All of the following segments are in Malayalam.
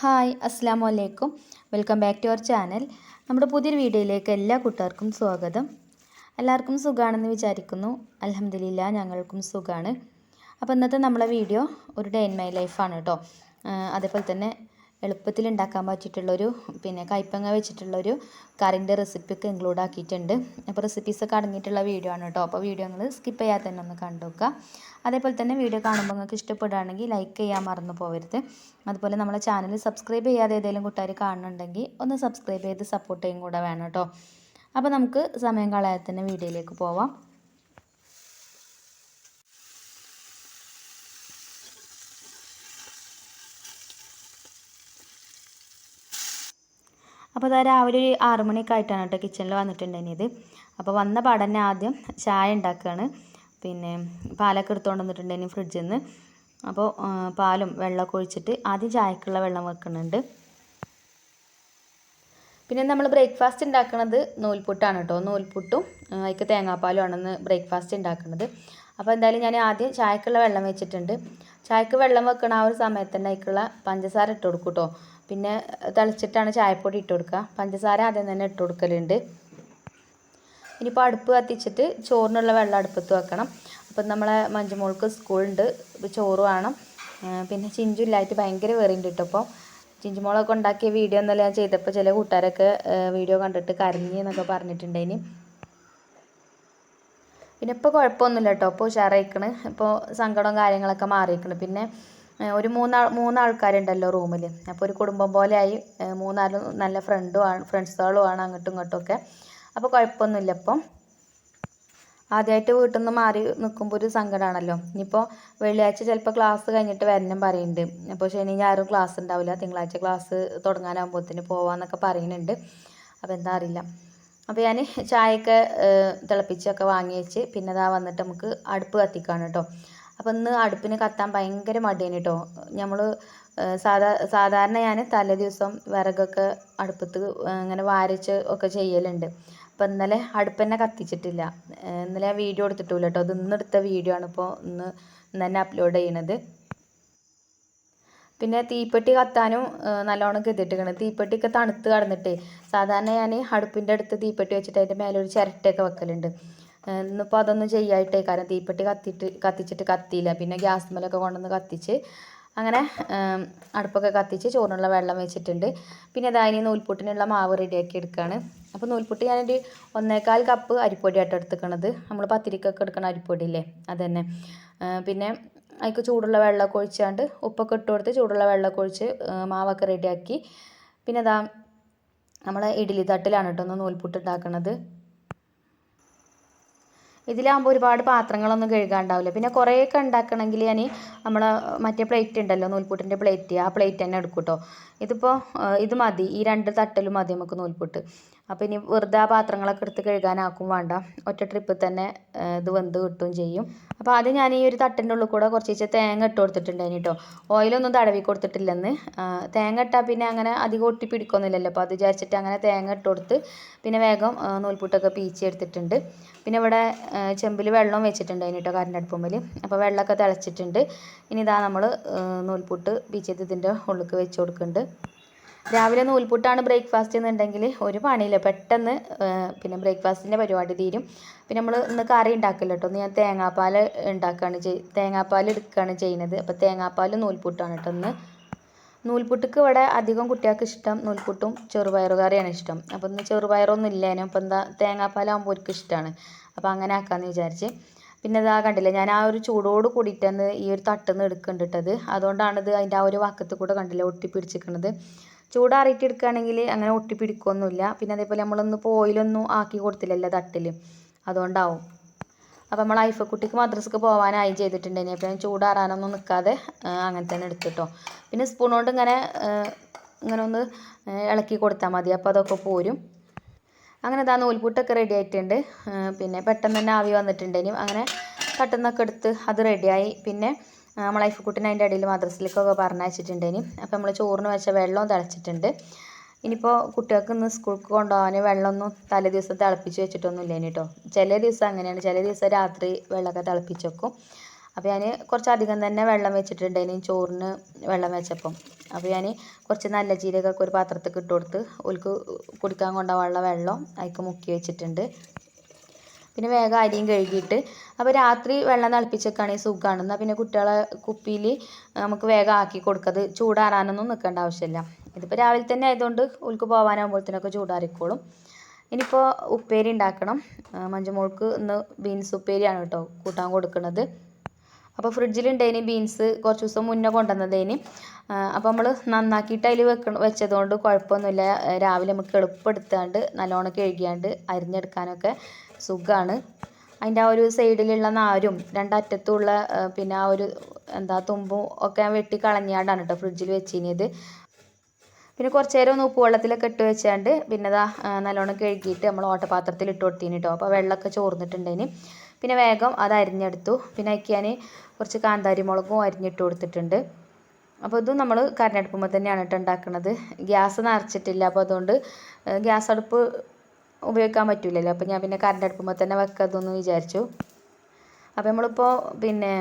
ഹായ് അസ്സാം വലൈക്കും welcome back to our channel. നമ്മുടെ പുതിയൊരു വീഡിയോയിലേക്ക് എല്ലാ കൂട്ടുകാർക്കും സ്വാഗതം. എല്ലാവർക്കും സുഖമാണെന്ന് വിചാരിക്കുന്നു. അലഹമില്ല ഞങ്ങൾക്കും സുഖമാണ് അപ്പോൾ ഇന്നത്തെ നമ്മളെ വീഡിയോ ഒരു ഡേ ഇൻ മൈ ലൈഫാണ് കേട്ടോ. അതേപോലെ തന്നെ എളുപ്പത്തിൽ ഉണ്ടാക്കാൻ പറ്റിയിട്ടുള്ളൊരു പിന്നെ കൈപ്പങ്ങ വെച്ചിട്ടുള്ളൊരു കറിന്റെ റെസിപ്പിയൊക്കെ ഇൻക്ലൂഡ് ആക്കിയിട്ടുണ്ട്. അപ്പോൾ റെസിപ്പീസൊക്കെ അടങ്ങിയിട്ടുള്ള വീഡിയോ ആണ് കേട്ടോ. അപ്പോൾ വീഡിയോ നിങ്ങൾ സ്കിപ്പ് ചെയ്യാതെ തന്നെ ഒന്ന് കണ്ടു നോക്കുക. അതേപോലെ തന്നെ വീഡിയോ കാണുമ്പോൾ നിങ്ങൾക്ക് ഇഷ്ടപ്പെടുകയാണെങ്കിൽ ലൈക്ക് ചെയ്യാൻ മറന്നു പോകരുത്. അതുപോലെ നമ്മളെ ചാനൽ സബ്സ്ക്രൈബ് ചെയ്യാതെ ഏതെങ്കിലും കൂട്ടുകാർ കാണുന്നുണ്ടെങ്കിൽ ഒന്ന് സബ്സ്ക്രൈബ് ചെയ്ത് സപ്പോർട്ട് ചെയ്യും കൂടെ വേണം കേട്ടോ. അപ്പോൾ നമുക്ക് സമയം കളയാതെ തന്നെ വീഡിയോയിലേക്ക് പോവാം. അപ്പോൾ അതാ രാവിലെ ഒരു ആറു മണിയൊക്കെ ആയിട്ടാണ് കേട്ടോ കിച്ചണിൽ വന്നിട്ടുണ്ടായിരുന്നത്. അപ്പോൾ വന്ന പാടന്നെ ആദ്യം ചായ ഉണ്ടാക്കുകയാണ് പിന്നെ പാലൊക്കെ എടുത്തുകൊണ്ട് വന്നിട്ടുണ്ടായിരുന്നു ഫ്രിഡ്ജിൽ നിന്ന് അപ്പോൾ പാലും വെള്ളമൊക്കെ ഒഴിച്ചിട്ട് ആദ്യം ചായക്കുള്ള വെള്ളം വെക്കുന്നുണ്ട്. പിന്നെ നമ്മൾ ബ്രേക്ക്ഫാസ്റ്റ് ഉണ്ടാക്കുന്നത് നൂൽപുട്ടാണ് കേട്ടോ. നൂൽപുട്ടും അതിക്ക് തേങ്ങാപ്പാലും ആണെന്ന് ബ്രേക്ക്ഫാസ്റ്റ് ഉണ്ടാക്കുന്നത് അപ്പോൾ എന്തായാലും ഞാൻ ആദ്യം ചായക്കുള്ള വെള്ളം വെച്ചിട്ടുണ്ട്. ചായക്ക് വെള്ളം വെക്കണ ആ ഒരു സമയത്ത് തന്നെ അതിക്കുള്ള പഞ്ചസാര ഇട്ട് കൊടുക്കും കേട്ടോ. പിന്നെ തിളച്ചിട്ടാണ് ചായപ്പൊടി ഇട്ട് കൊടുക്കുക. പഞ്ചസാര ആദ്യം തന്നെ ഇട്ട് കൊടുക്കലുണ്ട്. ഇനിയിപ്പോൾ അടുപ്പ് കത്തിച്ചിട്ട് ചോറിനുള്ള വെള്ളം അടുപ്പത്ത് വെക്കണം. അപ്പം നമ്മളെ മഞ്ചുമോൾക്ക് സ്കൂളുണ്ട്. ചോറ് വേണം. പിന്നെ ചിഞ്ചു ഇല്ലായിട്ട് ഭയങ്കര വേറിയുണ്ട് കേട്ടോ ചിഞ്ചുമോളൊക്കെ ഉണ്ടാക്കിയ വീഡിയോ എന്നല്ല ഞാൻ ചെയ്തപ്പോൾ ചില കൂട്ടുകാരൊക്കെ വീഡിയോ കണ്ടിട്ട് കരഞ്ഞി എന്നൊക്കെ പറഞ്ഞിട്ടുണ്ടായിന്. പിന്നെ ഇപ്പോൾ കുഴപ്പമൊന്നുമില്ല കേട്ടോ ഇപ്പോൾ ഉഷാറായിക്കണ്. ഇപ്പോൾ സങ്കടവും കാര്യങ്ങളൊക്കെ മാറിയിക്കണ്. പിന്നെ ഒരു മൂന്നാൾ മൂന്നാൾക്കാരുണ്ടല്ലോ റൂമിൽ അപ്പോൾ ഒരു കുടുംബം പോലെയായി മൂന്നാലും നല്ല ഫ്രണ്ടും ആണ് ഫ്രണ്ട്സുകളും ആണ് അങ്ങോട്ടും ഇങ്ങോട്ടും ഒക്കെ. അപ്പോൾ കുഴപ്പമൊന്നുമില്ല ഇപ്പം. ആദ്യമായിട്ട് വീട്ടിൽ നിന്ന് മാറി നിൽക്കുമ്പോൾ ഒരു സങ്കടമാണല്ലോ ഇനിയിപ്പോൾ വെള്ളിയാഴ്ച ചിലപ്പോൾ ക്ലാസ് കഴിഞ്ഞിട്ട് വരണം പറയുന്നുണ്ട്. അപ്പോൾ ശനി ഞായറും ക്ലാസ് ഉണ്ടാവില്ല. തിങ്കളാഴ്ച ക്ലാസ് തുടങ്ങാനാകുമ്പോഴത്തേന് പോവാന്നൊക്കെ പറയുന്നുണ്ട്. അപ്പോൾ എന്താ അറിയില്ല. അപ്പോൾ ഞാൻ ചായയൊക്കെ തിളപ്പിച്ചൊക്കെ വാങ്ങി വെച്ച് പിന്നെ ഇതാ വന്നിട്ട് നമുക്ക് അടുപ്പ് കത്തിക്കാണ് കേട്ടോ. അപ്പോൾ ഇന്ന് അടുപ്പിന് കത്താൻ ഭയങ്കര മടിയാണ് കേട്ടോ നമ്മൾ സാധാ സാധാരണ ഞാൻ തലേ ദിവസം വിറകൊക്കെ അടുപ്പത്ത് ഇങ്ങനെ വാരിച്ച് ഒക്കെ ചെയ്യലുണ്ട്. അപ്പോൾ ഇന്നലെ അടുപ്പ് തന്നെ കത്തിച്ചിട്ടില്ല. ഇന്നലെ ഞാൻ വീഡിയോ എടുത്തിട്ടില്ല കേട്ടോ അത് ഇന്ന് എടുത്ത വീഡിയോ ആണ് ഇപ്പോൾ ഇന്ന് ഇന്ന് തന്നെ അപ്ലോഡ് ചെയ്യണത്. പിന്നെ തീപ്പെട്ടി കത്താനും നല്ലോണം കെത്തിയിട്ടിരിക്കണം തീപ്പെട്ടിയൊക്കെ തണുത്ത് കടന്നിട്ടേ സാധാരണ ഞാൻ അടുപ്പിന്റെ അടുത്ത് തീപ്പെട്ടി വെച്ചിട്ട് അതിന്റെ മേലെ ഒരു ചിരട്ടയൊക്കെ വെക്കലുണ്ട്. ഇന്നിപ്പോൾ അതൊന്നും ചെയ്യായിട്ടേ കാരണം തീപ്പെട്ടി കത്തിയിട്ട് കത്തിച്ചിട്ട് കത്തിയില്ല. പിന്നെ ഗ്യാസ് മേലൊക്കെ കൊണ്ടുവന്ന് കത്തിച്ച് അങ്ങനെ അടുപ്പൊക്കെ കത്തിച്ച് ചോറിനുള്ള വെള്ളം വെച്ചിട്ടുണ്ട്. പിന്നെ അതായത് നൂൽപുട്ടിനുള്ള മാവ് റെഡിയാക്കി എടുക്കുകയാണ് അപ്പോൾ നൂൽപുട്ട് ഞാനൊരു ഒന്നേകാൽ കപ്പ് അരിപ്പൊടി ആയിട്ട് എടുത്തുക്കണത്. നമ്മൾ പത്തിരിക്കൊക്കെ എടുക്കണ അരിപ്പൊടി ഇല്ലേ അത് തന്നെ പിന്നെ അതിക്ക് ചൂടുള്ള വെള്ളമൊക്കെ ഒഴിച്ചാണ്ട് ഉപ്പൊക്കെ ഇട്ട് കൊടുത്ത് ചൂടുള്ള വെള്ളമൊക്കെ ഒഴിച്ച് മാവൊക്കെ റെഡിയാക്കി. പിന്നെ അതാ നമ്മൾ ഇഡ്ഡലി തട്ടിലാണ് കേട്ടോ ഒന്ന് നൂൽപുട്ട് ഉണ്ടാക്കുന്നത് ഇതിലാകുമ്പോൾ ഒരുപാട് പാത്രങ്ങളൊന്നും കഴുകാണ്ടാവില്ല. പിന്നെ കുറേയൊക്കെ ഉണ്ടാക്കണമെങ്കിൽ ഞാൻ നമ്മളെ മറ്റേ പ്ലേറ്റ് ഉണ്ടല്ലോ നൂൽപുട്ടിന്റെ പ്ലേറ്റ് ആ പ്ലേറ്റ് തന്നെ എടുക്കും കേട്ടോ ഇതിപ്പോൾ ഇത് മതി. ഈ രണ്ട് തട്ടലും മതി നമുക്ക് നൂൽപുട്ട്. അപ്പോൾ ഇനി വെറുതെ ആ പാത്രങ്ങളൊക്കെ എടുത്ത് കഴുകാനാക്കും വേണ്ട. ഒറ്റ ട്രിപ്പിൽ തന്നെ ഇത് വെന്ത് കിട്ടുകയും ചെയ്യും. അപ്പോൾ ആദ്യം ഞാൻ ഈ ഒരു തട്ടിന്റെ ഉള്ളിൽ കൂടെ കുറച്ച് തേങ്ങ ഇട്ട് കൊടുത്തിട്ടുണ്ടായിരുന്നു കേട്ടോ ഓയിലൊന്നും തടവി കൊടുത്തിട്ടില്ലെന്ന്. തേങ്ങ ഇട്ടാൽ പിന്നെ അങ്ങനെ അധികം ഒട്ടി പിടിക്കൊന്നുമില്ലല്ലോ. അപ്പോൾ അത് വിചാരിച്ചിട്ട് അങ്ങനെ തേങ്ങ ഇട്ട് കൊടുത്ത് പിന്നെ വേഗം നൂൽപുട്ടൊക്കെ പീച്ചി എടുത്തിട്ടുണ്ട്. പിന്നെ ഇവിടെ ചെമ്പിൽ വെള്ളം വെച്ചിട്ടുണ്ടായിന് കേട്ടോ കറണ്ട് അടുപ്പുമ്പിൽ അപ്പോൾ വെള്ളമൊക്കെ തിളച്ചിട്ടുണ്ട്. ഇനി ഇതാ നമ്മൾ നൂൽപുട്ട് പീച്ചത് ഇതിന്റെ ഉള്ളിലേക്ക് വെച്ച് കൊടുക്കുന്നുണ്ട് രാവിലെ നൂൽപുട്ടാണ് ബ്രേക്ക്ഫാസ്റ്റ് എന്നുണ്ടെങ്കിൽ ഒരു പണിയില്ല. പെട്ടെന്ന് പിന്നെ ബ്രേക്ക്ഫാസ്റ്റിന്റെ പരിപാടി തീരും. പിന്നെ നമ്മൾ ഇന്ന് കറി ഉണ്ടാക്കില്ല കേട്ടോ. ഞാൻ തേങ്ങാപ്പാൽ ഉണ്ടാക്കുകയാണ് ചെയ് തേങ്ങാപ്പാൽ എടുക്കുകയാണ് ചെയ്യുന്നത്. അപ്പോൾ തേങ്ങാപ്പാൽ നൂൽപുട്ടാണ് കേട്ടോ ഇന്ന്. നൂൽപുട്ടിക്ക് ഇവിടെ അധികം കുട്ടികൾക്ക് ഇഷ്ടം നൂൽപുട്ടും ചെറുപയർ കറിയാണ് ഇഷ്ടം. അപ്പോൾ ഇന്ന് ചെറുപയറൊന്നും ഇല്ലേനും. അപ്പോൾ എന്താ തേങ്ങാപ്പാലാകുമ്പോൾ അവർക്ക് ഇഷ്ടമാണ് അപ്പോൾ അങ്ങനെ ആക്കാമെന്ന് വിചാരിച്ച്. പിന്നെ ഇതാ കണ്ടില്ല ഞാൻ ആ ഒരു ചൂടോട് കൂടിയിട്ടാണ് ഈ ഒരു തട്ടുന്ന് എടുക്കേണ്ടിട്ടത് അതുകൊണ്ടാണിത് അതിന്റെ ആ ഒരു വക്കത്ത് കൂടെ കണ്ടില്ല ഒട്ടിപ്പിടിച്ചിരിക്കുന്നത്. ചൂടാറിയിട്ട് എടുക്കുകയാണെങ്കിൽ അങ്ങനെ ഒട്ടിപ്പിടിക്കുകയൊന്നുമില്ല പിന്നെ അതേപോലെ നമ്മളൊന്ന് ഓയിലൊന്നും ആക്കി കൊടുത്തില്ലല്ലോ തട്ടിൽ അതുകൊണ്ടാവും. അപ്പോൾ നമ്മൾ ഐഫക്കുട്ടിക്ക് മദ്രസക്ക് പോകാനായി ചെയ്തിട്ടുണ്ടെങ്കിൽ അപ്പോൾ ഞാൻ ചൂടാറാനൊന്നും നിൽക്കാതെ അങ്ങനെ തന്നെ എടുത്തിട്ടോ. പിന്നെ സ്പൂൺ കൊണ്ട് ഇങ്ങനെ ഇങ്ങനെ ഒന്ന് ഇളക്കി കൊടുത്താൽ മതി. അപ്പോൾ അതൊക്കെ പോരും. അങ്ങനെ ഇതാ നൂൽപുട്ടൊക്കെ റെഡി ആയിട്ടുണ്ട്. പിന്നെ പെട്ടെന്ന് തന്നെ ആവി വന്നിട്ടുണ്ടെങ്കിലും അങ്ങനെ പെട്ടെന്നൊക്കെ എടുത്ത് അത് റെഡിയായി പിന്നെ നമ്മൾ ഐഫക്കുട്ടിനെ അതിന്റെ ഇടയിൽ മദ്രസിലേക്കൊക്കെ പറഞ്ഞയച്ചിട്ടുണ്ടേനി അപ്പോൾ നമ്മൾ ചോറിന് വെച്ച വെള്ളവും തിളച്ചിട്ടുണ്ട്. ഇനിയിപ്പോൾ കുട്ടികൾക്ക് ഇന്ന് സ്കൂൾക്ക് കൊണ്ടുപോകാൻ വെള്ളമൊന്നും തലേ ദിവസം തിളപ്പിച്ച് വെച്ചിട്ടൊന്നും ഇല്ലേനി കേട്ടോ. ചില ദിവസം അങ്ങനെയാണ്. ചില ദിവസം രാത്രി വെള്ളമൊക്കെ തിളപ്പിച്ച് വെക്കും. അപ്പോൾ ഞാൻ കുറച്ചധികം തന്നെ വെള്ളം വെച്ചിട്ടുണ്ട് ഇനി ചോറിന് വെള്ളം വെച്ചപ്പം. അപ്പോൾ ഞാൻ കുറച്ച് നല്ല ജീരകമൊക്കെ ഒരു പാത്രത്തിൽ ഇട്ട് കൊടുത്ത് ഓൽക്ക് കുടിക്കാൻ കൊണ്ടുപോകാനുള്ള വെള്ളം അതിലേക്ക് മുക്കി വെച്ചിട്ടുണ്ട്. പിന്നെ വേഗം അരിയും കഴുകിയിട്ട്. അപ്പോൾ രാത്രി വെള്ളം തിളപ്പിച്ചൊക്കെയാണെങ്കിൽ സുഖമാണ് എന്നാൽ പിന്നെ കുട്ടികളെ കുപ്പിയിൽ നമുക്ക് വേഗം ആക്കി കൊടുക്കത്. ചൂടാറാനൊന്നും നിൽക്കേണ്ട ആവശ്യമില്ല. ഇതിപ്പോൾ രാവിലെ തന്നെ ആയതുകൊണ്ട് ഉൾക്ക് പോകാനാകുമ്പോഴത്തേനൊക്കെ ചൂടാറിക്കോളും. ഇനിയിപ്പോൾ ഉപ്പേരി ഉണ്ടാക്കണം. മഞ്ചുമോൾക്ക് ഇന്ന് ബീൻസ് ഉപ്പേരിയാണ് കേട്ടോ കൂട്ടാൻ കൊടുക്കുന്നത്. അപ്പോൾ ഫ്രിഡ്ജിലുണ്ടേനി ബീൻസ് കുറച്ച് ദിവസം മുന്നേ കൊണ്ടുവന്നതേനി. അപ്പോൾ നമ്മൾ നന്നാക്കിയിട്ട് അതിൽ വെക്ക വെച്ചതുകൊണ്ട് കുഴപ്പമൊന്നുമില്ല. രാവിലെ നമുക്ക് എളുപ്പം എടുത്താണ്ട് നല്ലോണം കഴുകിയാണ്ട് അരിഞ്ഞെടുക്കാനൊക്കെ സുഖമാണ് അതിന്റെ ആ ഒരു സൈഡിലുള്ള നാരും രണ്ടറ്റത്തുള്ള പിന്നെ ആ ഒരു എന്താ തുമ്പും ഒക്കെ വെട്ടി കളഞ്ഞാണ്ടാണ് കേട്ടോ ഫ്രിഡ്ജിൽ വെച്ചിനിയത് പിന്നെ കുറച്ച് നേരം ഒന്ന് ഉപ്പ് വെള്ളത്തിലൊക്കെ ഇട്ട് വെച്ചാണ്ട് പിന്നെ അതാ നല്ലോണം കഴുകിയിട്ട് നമ്മൾ ഓട്ടപാത്രത്തിൽ ഇട്ട് കൊടുത്തിന് കേട്ടോ അപ്പോൾ വെള്ളമൊക്കെ ചോർന്നിട്ടുണ്ടേന്. പിന്നെ വേഗം അത് അരിഞ്ഞെടുത്തു. പിന്നെ അതിക്ക് ഞാൻ കുറച്ച് കാന്താരി മുളകും അരിഞ്ഞിട്ട് കൊടുത്തിട്ടുണ്ട്. അപ്പോൾ ഇതും നമ്മൾ കരണ്ടടുപ്പുമ്പോൾ തന്നെയാണ് കേട്ടോ ഉണ്ടാക്കുന്നത് ഗ്യാസ് നിറച്ചിട്ടില്ല. അപ്പോൾ അതുകൊണ്ട് ഗ്യാസ് അടുപ്പ് ഉപയോഗിക്കാൻ പറ്റില്ലല്ലോ അപ്പോൾ ഞാൻ പിന്നെ കറണ്ട് അടുപ്പുമ്പോൾ തന്നെ വെക്കാമെന്ന് വിചാരിച്ചു. അപ്പോൾ നമ്മളിപ്പോൾ പിന്നെ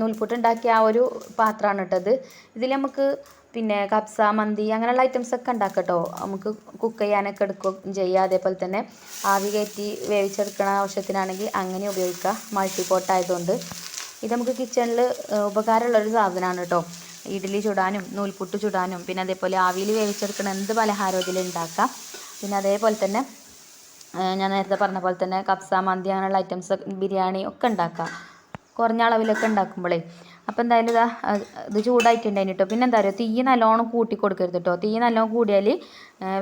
നൂൽപുട്ട് ഉണ്ടാക്കിയ ആ ഒരു പാത്രമാണ് ഇട്ടത്. ഇതിൽ നമുക്ക് പിന്നെ കബ്സ മന്തി അങ്ങനെയുള്ള ഐറ്റംസ് ഒക്കെ ഉണ്ടാക്കാം കേട്ടോ. നമുക്ക് കുക്ക് ചെയ്യാനൊക്കെ എടുക്കുകയും ചെയ്യാം. അതേപോലെ തന്നെ ആവി കയറ്റി വേവിച്ചെടുക്കണ ആവശ്യത്തിനാണെങ്കിൽ അങ്ങനെ ഉപയോഗിക്കാം. മൾട്ടി പോട്ട് ആയതുകൊണ്ട്. ഇത് നമുക്ക് കിച്ചണിൽ ഉപകാരമുള്ളൊരു സാധനമാണ് കേട്ടോ. ഇഡ്ഡലി ചുടാനും നൂൽപുട്ട് ചുടാനും പിന്നെ അതേപോലെ ആവിയിൽ വേവിച്ചെടുക്കണ എന്ത് പലഹാരവും ഇതിൽ ഉണ്ടാക്കാം. പിന്നെ അതേപോലെ തന്നെ ഞാൻ നേരത്തെ പറഞ്ഞ പോലെ തന്നെ കബ്സ മന്തി അങ്ങനെയുള്ള ഐറ്റംസ് ബിരിയാണി ഒക്കെ ഉണ്ടാക്കാം. കുറഞ്ഞ അളവിലൊക്കെ ഉണ്ടാക്കുമ്പോഴേ അപ്പോൾ എന്തായാലും ഇതാ ഇത് ചൂടായിട്ടുണ്ടായിന് കേട്ടോ പിന്നെ എന്താ പറയുക തീ നല്ലോണം കൂട്ടി കൊടുക്കരുത് കേട്ടോ തീ നല്ലോണം കൂടിയാൽ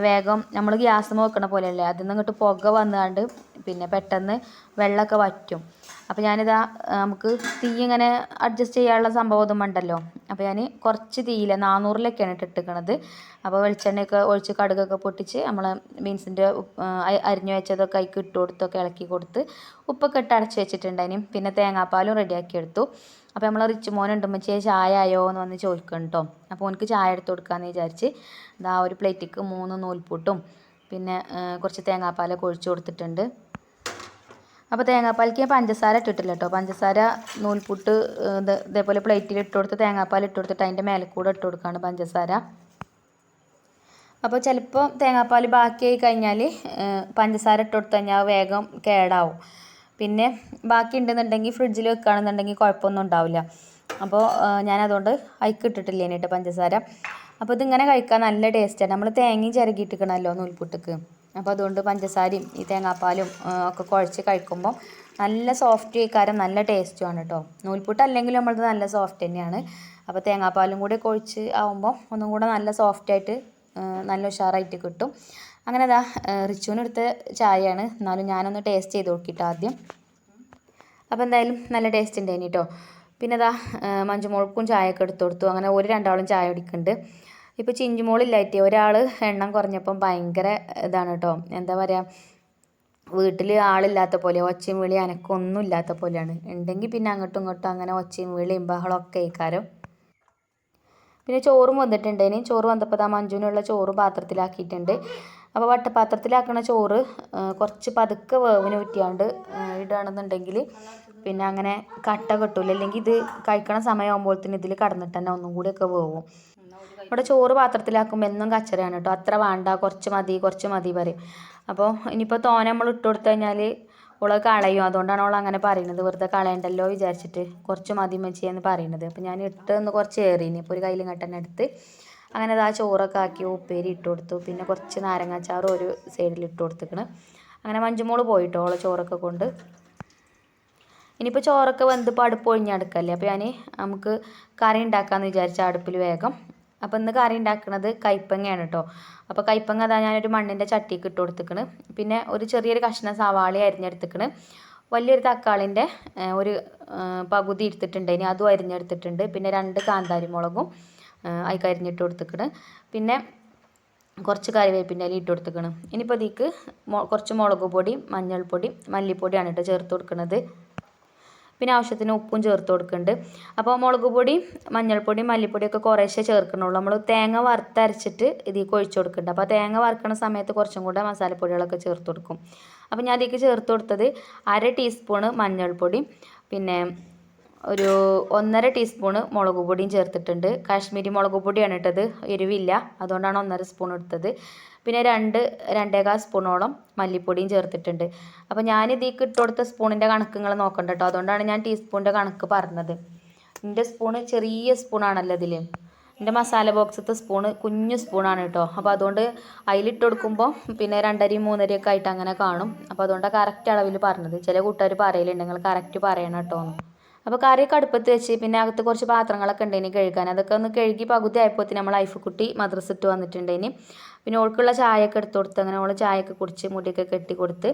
വേഗം നമ്മൾ ഗ്യാസ് വെക്കണ പോലെയല്ലേ? അതിൽ നിന്ന് ഇങ്ങോട്ട് പുക വന്നുകൊണ്ട് പിന്നെ പെട്ടെന്ന് വെള്ളമൊക്കെ വറ്റും. അപ്പോൾ ഞാനിതാ നമുക്ക് തീ ഇങ്ങനെ അഡ്ജസ്റ്റ് ചെയ്യാനുള്ള സംഭവം ഒന്നും ഉണ്ടല്ലോ. അപ്പോൾ ഞാൻ കുറച്ച് തീയിൽ നാനൂറിലൊക്കെയാണ് ഇട്ടിട്ടിരിക്കണത് അപ്പോൾ വെളിച്ചെണ്ണയൊക്കെ ഒഴിച്ച് കടുകൊക്കെ പൊട്ടിച്ച് നമ്മൾ ബീൻസിന്റെ അരിഞ്ഞു വെച്ചതൊക്കെ അതിക്ക് ഇട്ട് കൊടുത്തൊക്കെ ഇളക്കി കൊടുത്ത് ഉപ്പൊക്കെ ഇട്ട് അടച്ച് വെച്ചിട്ടുണ്ടായിനും. പിന്നെ തേങ്ങാപ്പാലും റെഡിയാക്കി എടുത്തു. അപ്പോൾ നമ്മൾ റിച്ച് മോനുണ്ട് ചെയ്യാൻ ചായ ആയോ എന്ന് വന്ന് ചോദിക്കണം കേട്ടോ അപ്പോൾ ഓനക്ക് ചായ എടുത്ത് കൊടുക്കാമെന്ന് വിചാരിച്ച് ഇതാ ഒരു പ്ലേറ്റിക്ക് മൂന്ന് നൂൽപ്പൂട്ടും പിന്നെ കുറച്ച് തേങ്ങാപ്പാലൊക്കെ ഒഴിച്ച് കൊടുത്തിട്ടുണ്ട്. അപ്പോൾ തേങ്ങാപ്പാലിക്ക് ഞാൻ പഞ്ചസാര ഇട്ടിട്ടില്ല കേട്ടോ പഞ്ചസാര നൂൽപുട്ട് ഇതേപോലെ പ്ലേറ്റിൽ ഇട്ട് കൊടുത്ത് തേങ്ങാപ്പാൽ ഇട്ട് കൊടുത്തിട്ട് അതിന്റെ മേലെ കൂടെ ഇട്ട് കൊടുക്കുകയാണ് പഞ്ചസാര. അപ്പോൾ ചിലപ്പോൾ തേങ്ങാപ്പാൽ ബാക്കിയായി കഴിഞ്ഞാൽ പഞ്ചസാര ഇട്ട് കൊടുത്തു കഴിഞ്ഞാൽ വേഗം കേടാവും. പിന്നെ ബാക്കി ഉണ്ടെന്നുണ്ടെങ്കിൽ ഫ്രിഡ്ജിൽ വെക്കുകയാണെന്നുണ്ടെങ്കിൽ കുഴപ്പമൊന്നും ഉണ്ടാവില്ല. അപ്പോൾ ഞാനതുകൊണ്ട് അയക്ക് ഇട്ടിട്ടില്ല പഞ്ചസാര. അപ്പോൾ ഇതിങ്ങനെ കഴിക്കാൻ നല്ല ടേസ്റ്റാണ് നമ്മൾ തേങ്ങയും ചിരകിയിട്ടിക്കണമല്ലോ നൂൽപുട്ടിക്ക്. അപ്പോൾ അതുകൊണ്ട് പഞ്ചസാരയും ഈ തേങ്ങാപ്പാലും ഒക്കെ കുഴച്ച് കഴിക്കുമ്പോൾ നല്ല സോഫ്റ്റ് കാരം നല്ല ടേസ്റ്റുമാണ് കേട്ടോ നൂൽപുട്ട് അല്ലെങ്കിലും നമ്മളത് നല്ല സോഫ്റ്റ് തന്നെയാണ്. അപ്പോൾ തേങ്ങാപ്പാലും കൂടി കുഴിച്ച് ആവുമ്പോൾ ഒന്നും കൂടെ നല്ല സോഫ്റ്റായിട്ട് നല്ല ഉഷാറായിട്ട് കിട്ടും. അങ്ങനെ അതാ റിച്ചുവിനെടുത്ത ചായയാണ്. എന്നാലും ഞാനൊന്ന് ടേസ്റ്റ് ചെയ്ത് നോക്കിയിട്ട് ആദ്യം. അപ്പോൾ എന്തായാലും നല്ല ടേസ്റ്റ് ഉണ്ടായിരുന്നു കേട്ടോ പിന്നെ അതാ മഞ്ജുമോൾക്കും ചായയൊക്കെ എടുത്തു കൊടുത്തു. അങ്ങനെ ഒരു രണ്ടാളും ചായ കുടിക്കുന്നുണ്ട് ഇപ്പോൾ ചിഞ്ചുമോളില്ലായിട്ട് ഒരാൾ എണ്ണം കുറഞ്ഞപ്പം ഭയങ്കര ഇതാണ് കേട്ടോ എന്താ പറയുക വീട്ടിൽ ആളില്ലാത്ത പോലെ ഒച്ചയും വിളി അനക്കൊന്നും ഇല്ലാത്ത പോലെയാണ്. ഉണ്ടെങ്കിൽ പിന്നെ അങ്ങോട്ടും ഇങ്ങോട്ടും അങ്ങനെ ഒച്ചയും വിളിയും ബഹളമൊക്കെ ഇക്കാരം പിന്നെ ചോറും വന്നിട്ടുണ്ട്. ഇനി ചോറ് വന്നപ്പോൾ ആ മഞ്ജുവിനുള്ള ചോറ് പാത്രത്തിലാക്കിയിട്ടുണ്ട്. അപ്പോൾ വട്ടപാത്രത്തിലാക്കണ ചോറ് കുറച്ച് പതുക്കെ വേവിന് ഊറ്റിയാണ്ട് ഇടുകയാണെന്നുണ്ടെങ്കിൽ പിന്നെ അങ്ങനെ കട്ട കെട്ടില്ല അല്ലെങ്കിൽ ഇത് കഴിക്കണ സമയമാകുമ്പോഴത്തേന് ഇതിൽ കടന്നിട്ട് തന്നെ ഒന്നും കൂടിയൊക്കെ വേവും. ഇവിടെ ചോറ് പാത്രത്തിലാക്കുമ്പോൾ എന്നും കച്ചറയാണ് കേട്ടോ അത്ര വേണ്ട കുറച്ച് മതി കുറച്ച് മതി പറയും. അപ്പോൾ ഇനിയിപ്പോൾ തോനെ നമ്മൾ ഇട്ട് കൊടുത്തു കഴിഞ്ഞാൽ ഓൾ കളയും. അതുകൊണ്ടാണ് ഓൾ അങ്ങനെ പറയുന്നത്. വെറുതെ കളയണ്ടല്ലോ വിചാരിച്ചിട്ട് കുറച്ച് മതി മച്ചിയെന്ന് പറയുന്നത്. അപ്പോൾ ഞാൻ ഇട്ട് ഒന്ന് കുറച്ച് ഇനി ഇപ്പോൾ ഒരു കയ്യിലും കട്ടനെ എടുത്ത് അങ്ങനെ അത് ആ ചോറൊക്കെ ആക്കി ഉപ്പേരി ഇട്ട് കൊടുത്തു. പിന്നെ കുറച്ച് നാരങ്ങാച്ചാറും ഒരു സൈഡിൽ ഇട്ട് കൊടുത്തിക്കണ്. അങ്ങനെ മഞ്ചുമോൾ പോയിട്ടോ ഓളെ ചോറൊക്കെ കൊണ്ട്. ഇനിയിപ്പോൾ ചോറൊക്കെ വെന്ത് ഇപ്പോൾ അടുപ്പ് ഒഴിഞ്ഞടുക്കല്ലേ അപ്പോൾ ഞാൻ നമുക്ക് കറി ഉണ്ടാക്കാമെന്ന് വിചാരിച്ച അടുപ്പിൽ വേഗം അപ്പോൾ ഇന്ന് കറി ഉണ്ടാക്കുന്നത് കൈപ്പങ്ങയാണ് കേട്ടോ അപ്പോൾ കൈപ്പങ്ങ അതാ ഞാനൊരു മണ്ണിന്റെ ചട്ടിക്ക് ഇട്ട് കൊടുത്തിക്കണ്. പിന്നെ ഒരു ചെറിയൊരു കഷ്ണം സവാളി അരിഞ്ഞെടുത്തിക്കണ്. വലിയൊരു തക്കാളിന്റെ ഒരു പകുതി എടുത്തിട്ടുണ്ട്. ഇനി അതും അരിഞ്ഞെടുത്തിട്ടുണ്ട്. പിന്നെ രണ്ട് കാന്താരി മുളകും അരിഞ്ഞിട്ട് കൊടുത്തിക്കണ്. പിന്നെ കുറച്ച് കറിവേപ്പിന്റെ ഇല ഇട്ട് കൊടുത്തിക്കണം. ഇനിയിപ്പോൾ ഇതിക്ക് കുറച്ച് മുളക് പൊടി മഞ്ഞൾപ്പൊടി മല്ലിപ്പൊടിയാണ് കേട്ടോ ചേർത്ത് കൊടുക്കുന്നത് പിന്നെ ആവശ്യത്തിന് ഉപ്പും ചേർത്ത് കൊടുക്കുന്നുണ്ട്. അപ്പോൾ മുളക് പൊടി മഞ്ഞൾപ്പൊടി മല്ലിപ്പൊടിയൊക്കെ കുറേശ്ശേ ചേർക്കണുള്ളൂ നമ്മൾ തേങ്ങ വറുത്തരച്ചിട്ട് ഇതിൽ ഒഴിച്ച് കൊടുക്കുന്നുണ്ട്. അപ്പോൾ തേങ്ങ വറുക്കണ സമയത്ത് കുറച്ചും കൂടെ മസാലപ്പൊടികളൊക്കെ ചേർത്ത് കൊടുക്കും. അപ്പോൾ ഞാൻ അതിലേക്ക് ചേർത്ത് കൊടുത്തത് അര ടീസ്പൂണ് മഞ്ഞൾപ്പൊടി പിന്നെ ഒരു ഒന്നര ടീസ്പൂണ് മുളക് പൊടിയും ചേർത്തിട്ടുണ്ട്. കാശ്മീരി മുളക് പൊടിയാണ് ഇട്ടത് എരിവില്ല. അതുകൊണ്ടാണ് ഒന്നര സ്പൂൺ എടുത്തത്. പിന്നെ രണ്ട് രണ്ടേകാൽ സ്പൂണോളം മല്ലിപ്പൊടിയും ചേർത്തിട്ടുണ്ട്. അപ്പോൾ ഞാൻ ഇതിലേക്ക് ഇട്ട് കൊടുത്ത സ്പൂണിന്റെ കണക്ക് നിങ്ങൾ നോക്കണ്ട കേട്ടോ അതുകൊണ്ടാണ് ഞാൻ ടീസ്പൂണിന്റെ കണക്ക് പറഞ്ഞത്. എന്റെ സ്പൂണ് ചെറിയ സ്പൂണാണല്ലോ ഇതിൽ എന്റെ മസാല ബോക്സത്തെ സ്പൂണ് കുഞ്ഞു സ്പൂണാണ് കേട്ടോ. അപ്പോൾ അതുകൊണ്ട് അതിലിട്ട് കൊടുക്കുമ്പോൾ പിന്നെ രണ്ടരി മൂന്നരിയൊക്കെ ആയിട്ട് അങ്ങനെ കാണും. അപ്പോൾ അതുകൊണ്ടാണ് കറക്റ്റ് അളവിൽ പറഞ്ഞത്. ചില കൂട്ടുകാർ പറയലുണ്ട് നിങ്ങൾ കറക്റ്റ് പറയണം കേട്ടോ അപ്പോൾ കറി അടുപ്പത്ത് വെച്ച് പിന്നെ അകത്ത് കുറച്ച് പാത്രങ്ങളൊക്കെ ഉണ്ടേനി കഴുകാൻ. അതൊക്കെ ഒന്ന് കഴുകി പകുതി ആയപ്പോൾ നമ്മൾ ഐഫ് കുട്ടി മദ്രസിട്ട് വന്നിട്ടുണ്ടേനി. പിന്നെ ഓൾക്കുള്ള ചായയൊക്കെ എടുത്തു കൊടുത്ത് അങ്ങനെ ഓൾ ചായയൊക്കെ കുടിച്ച് മുടിയൊക്കെ കെട്ടി കൊടുത്ത്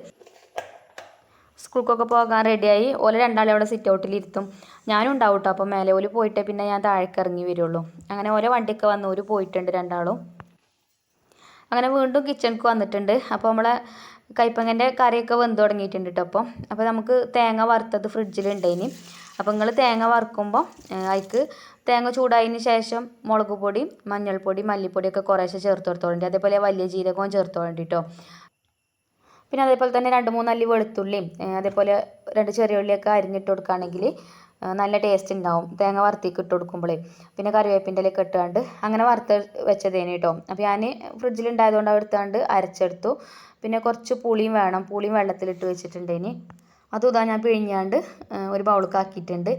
സ്കൂൾക്കൊക്കെ പോകാൻ റെഡിയായി ഓല രണ്ടാളെ അവിടെ സിറ്റ് ഔട്ടിൽ ഇരുത്തും. ഞാനും ഉണ്ടാവും കേട്ടോ അപ്പോൾ മേലെ ഓൽ പോയിട്ട് പിന്നെ ഞാൻ താഴേക്ക് ഇറങ്ങി വരുള്ളൂ. അങ്ങനെ ഓരോ വണ്ടിയൊക്കെ വന്ന് ഓര് പോയിട്ടുണ്ട് രണ്ടാളും. അങ്ങനെ വീണ്ടും കിച്ചണിക്ക് വന്നിട്ടുണ്ട്. അപ്പോൾ നമ്മളെ കൈപ്പങ്ങന്റെ കറിയൊക്കെ വെന്ത് തുടങ്ങിയിട്ടുണ്ട് കേട്ടോ അപ്പോൾ അപ്പോൾ നമുക്ക് തേങ്ങ വറുത്തത് ഫ്രിഡ്ജിലുണ്ടേനി അപ്പോൾ നിങ്ങൾ തേങ്ങ വറുക്കുമ്പോൾ അതിക്ക് തേങ്ങ ചൂടായതിന് ശേഷം മുളക് പൊടി മഞ്ഞൾപ്പൊടി മല്ലിപ്പൊടിയൊക്കെ കുറേശ്ശെ ചേർത്ത് കൊടുത്തോളണ്ടി. അതേപോലെ വലിയ ജീരകവും ചേർത്ത് വേണ്ടിട്ടോ പിന്നെ അതേപോലെ തന്നെ രണ്ട് മൂന്നല്ലി വെളുത്തുള്ളിയും അതേപോലെ രണ്ട് ചെറിയ ഉള്ളിയൊക്കെ അരിഞ്ഞിട്ട് കൊടുക്കുകയാണെങ്കിൽ നല്ല ടേസ്റ്റ് ഉണ്ടാവും തേങ്ങ വറുത്തേക്ക് ഇട്ട് കൊടുക്കുമ്പോഴേ പിന്നെ കറിവേപ്പിന്റെ ഇലയൊക്കെ ഇട്ടുകൊണ്ട് അങ്ങനെ വറുത്ത് വെച്ചതേനെ കേട്ടോ അപ്പോൾ ഞാൻ ഫ്രിഡ്ജിലുണ്ടായതുകൊണ്ട് എടുത്തുകൊണ്ട് അരച്ചെടുത്തു. പിന്നെ കുറച്ച് പുളിയും വേണം. പുളിയും വെള്ളത്തിലിട്ട് വെച്ചിട്ടുണ്ടേനി. അതും ഇതാ ഞാൻ പിഴിഞ്ഞാണ്ട് ഒരു ബൗൾക്ക് ആക്കിയിട്ടുണ്ട്.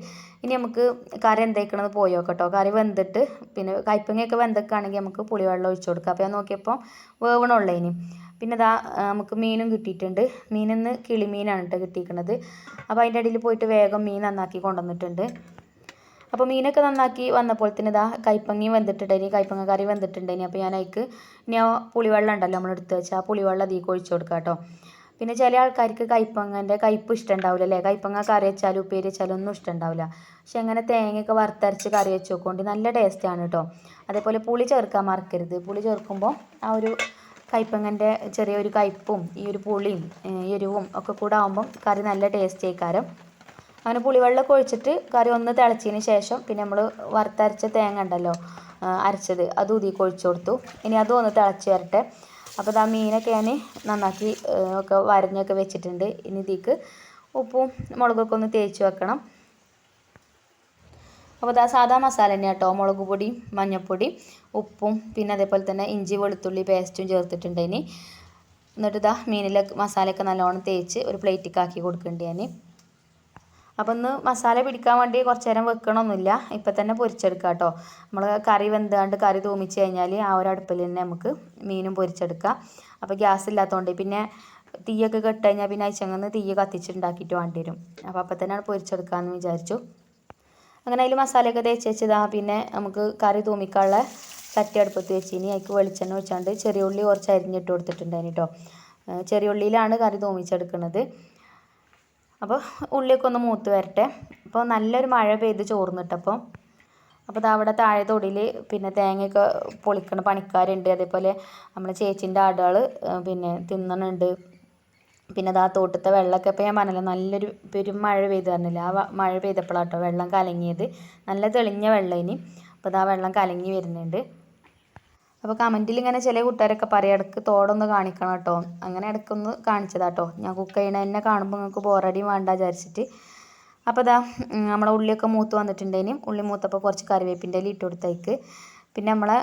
ഇനി നമുക്ക് കറി എന്തേക്കണത് പോയോ കേട്ടോ കറി വെന്തിട്ട് പിന്നെ കയ്പ്പങ്ങയൊക്കെ വെന്തൊക്കെയാണെങ്കിൽ നമുക്ക് പുളിവെള്ളം ഒഴിച്ചു കൊടുക്കാം. അപ്പോൾ ഞാൻ നോക്കിയപ്പോൾ വേവണുള്ളൂ പിന്നെ ദാ നമുക്ക് മീനും കിട്ടിയിട്ടുണ്ട്. മീനിന്ന് കിളിമീനാണ് കേട്ടോ കിട്ടിയിരിക്കുന്നത് അപ്പോൾ അതിന്റെ ഇടയിൽ പോയിട്ട് വേഗം മീൻ നന്നാക്കി കൊണ്ടുവന്നിട്ടുണ്ട്. അപ്പോൾ മീനൊക്കെ നന്നാക്കി വന്നപ്പോൾ തന്നെ ഇതാ കൈപ്പങ്ങി വെന്തിട്ടുണ്ടായിനി കൈപ്പങ്ങ കറി വെന്തിട്ടുണ്ടായിനി. അപ്പോൾ ഞാൻ അതിക്ക് ഇനി ആ പുളിവെള്ളം ഉണ്ടല്ലോ നമ്മൾ എടുത്ത് വെച്ചാൽ ആ പുളിവെള്ളം അതിൽ ഒഴിച്ചു കൊടുക്കാം കേട്ടോ പിന്നെ ചില ആൾക്കാർക്ക് കൈപ്പങ്ങന്റെ കയ്പ്പ് ഇഷ്ടമുണ്ടാവില്ല അല്ലേ? കൈപ്പങ്ങ കറി വെച്ചാലും ഉപ്പേരി വെച്ചാലും ഒന്നും ഇഷ്ടമുണ്ടാവില്ല പക്ഷെ അങ്ങനെ തേങ്ങയൊക്കെ വറുത്തരച്ച് കറി വെച്ച് നോക്കുകൊണ്ട് നല്ല ടേസ്റ്റാണ് കേട്ടോ അതേപോലെ പുളി ചേർക്കാൻ മറക്കരുത്. പുളി ചേർക്കുമ്പോൾ ആ ഒരു കൈപ്പങ്ങന്റെ ചെറിയൊരു കയ്പ്പും ഈ ഒരു പുളിയും എരിവും ഒക്കെ കൂടെ ആകുമ്പം കറി നല്ല ടേസ്റ്റ് ആയിക്കാരം. അങ്ങനെ പുളിവെള്ളമൊക്കെ ഒഴിച്ചിട്ട് കറി ഒന്ന് തിളച്ചതിന് ശേഷം പിന്നെ നമ്മൾ വറുത്തരച്ച തേങ്ങ ഉണ്ടല്ലോ അരച്ചത് അത് ഉതിക്ക് ഒഴിച്ചു കൊടുത്തു. ഇനി അതും ഒന്ന് തിളച്ച് വരട്ടെ. അപ്പോൾ ആ മീനൊക്കെ ഞാൻ നന്നാക്കി ഒക്കെ വരഞ്ഞൊക്കെ വെച്ചിട്ടുണ്ട്. ഇനി ഇതിക്ക് ഉപ്പും മുളകൊക്കെ ഒന്ന് തേച്ച് വെക്കണം. അപ്പോൾ ഇതാ സാധാ മസാല തന്നെ കേട്ടോ. മുളക് പൊടി മഞ്ഞൾപ്പൊടി ഉപ്പും പിന്നെ അതേപോലെ തന്നെ ഇഞ്ചി വെളുത്തുള്ളി പേസ്റ്റും ചേർത്തിട്ടുണ്ട് ഇനി. എന്നിട്ട് ഇതാ മീനിലെ മസാലയൊക്കെ നല്ലോണം തേച്ച് ഒരു പ്ലേറ്റിലേക്ക് ആക്കി കൊടുക്കുന്നുണ്ട് ഞാൻ അപ്പോൾ ഒന്ന് മസാല പിടിക്കാൻ വേണ്ടി കുറച്ച് നേരം വെക്കണമൊന്നുമില്ല ഇപ്പം തന്നെ പൊരിച്ചെടുക്കാം കേട്ടോ. നമ്മൾ കറി വെന്താണ്ട് കറി തൂമിച്ച് കഴിഞ്ഞാൽ ആ ഒരു അടുപ്പിൽ തന്നെ നമുക്ക് മീനും പൊരിച്ചെടുക്കാം. അപ്പോൾ ഗ്യാസ് ഇല്ലാത്തതുകൊണ്ട് പിന്നെ തീയൊക്കെ കെട്ട് കഴിഞ്ഞാൽ പിന്നെ അയച്ചങ്ങന്ന് തീ കത്തിച്ചുണ്ടാക്കിയിട്ട് വേണ്ടി വരും. അപ്പോൾ അപ്പം തന്നെയാണ് പൊരിച്ചെടുക്കാമെന്ന് വിചാരിച്ചു. അങ്ങനെ അതിൽ മസാലയൊക്കെ തേച്ച് വെച്ചതാ. പിന്നെ നമുക്ക് കറി തൂമിക്കാനുള്ള ചട്ടി അടുപ്പത്ത് വെച്ച് ഇനി അതിക്ക് വെളിച്ചെണ്ണ വെച്ചാണ്ട് ചെറിയ ഉള്ളി കുറച്ച് അരിഞ്ഞിട്ട് കൊടുത്തിട്ടുണ്ടായിരുന്നു കേട്ടോ ചെറിയ ഉള്ളിയിലാണ് കറി തൂമിച്ചെടുക്കുന്നത് അപ്പോൾ ഉള്ളിയൊക്കെ ഒന്ന് മൂത്ത് വരട്ടെ. അപ്പോൾ നല്ലൊരു മഴ പെയ്ത് ചോർന്നിട്ടപ്പോൾ അപ്പോൾ അത് അവിടെ താഴെ തൊടിയിൽ പിന്നെ തേങ്ങയൊക്കെ പൊളിക്കണ പണിക്കാരുണ്ട്. അതേപോലെ നമ്മളെ ചേച്ചീന്റെ ആടുകൾ പിന്നെ തിന്നണുണ്ട്. പിന്നെ അത് ആ തോട്ടത്തെ വെള്ളമൊക്കെ ഇപ്പോൾ ഞാൻ പറഞ്ഞല്ലോ നല്ലൊരു പെരും മഴ പെയ്ത് പറഞ്ഞില്ല ആ മഴ പെയ്തപ്പോഴാണ് കേട്ടോ വെള്ളം കലങ്ങിയത്. നല്ല തെളിഞ്ഞ വെള്ളം ഇനി. അപ്പോൾ ദാ വെള്ളം കലങ്ങി വരുന്നുണ്ട്. അപ്പോൾ കമന്റിൽ ഇങ്ങനെ ചില കൂട്ടുകാരൊക്കെ പറയും ഇടയ്ക്ക് തോടൊന്ന് കാണിക്കണം കേട്ടോ അങ്ങനെ ഇടയ്ക്കൊന്ന് കാണിച്ചതാട്ടോ. ഞാൻ കുക്ക് ചെയ്യണ എന്നെ കാണുമ്പോൾ നിങ്ങൾക്ക് ബോറടിയും വേണ്ട വിചാരിച്ചിട്ട്. അപ്പോൾ ഇതാ നമ്മളെ ഉള്ളിയൊക്കെ മൂത്ത് വന്നിട്ടുണ്ടേനും ഉള്ളി മൂത്തപ്പോൾ കുറച്ച് കറിവേപ്പിന്റെ ഇല ഇട്ട് കൊടുത്തേക്ക് പിന്നെ നമ്മളെ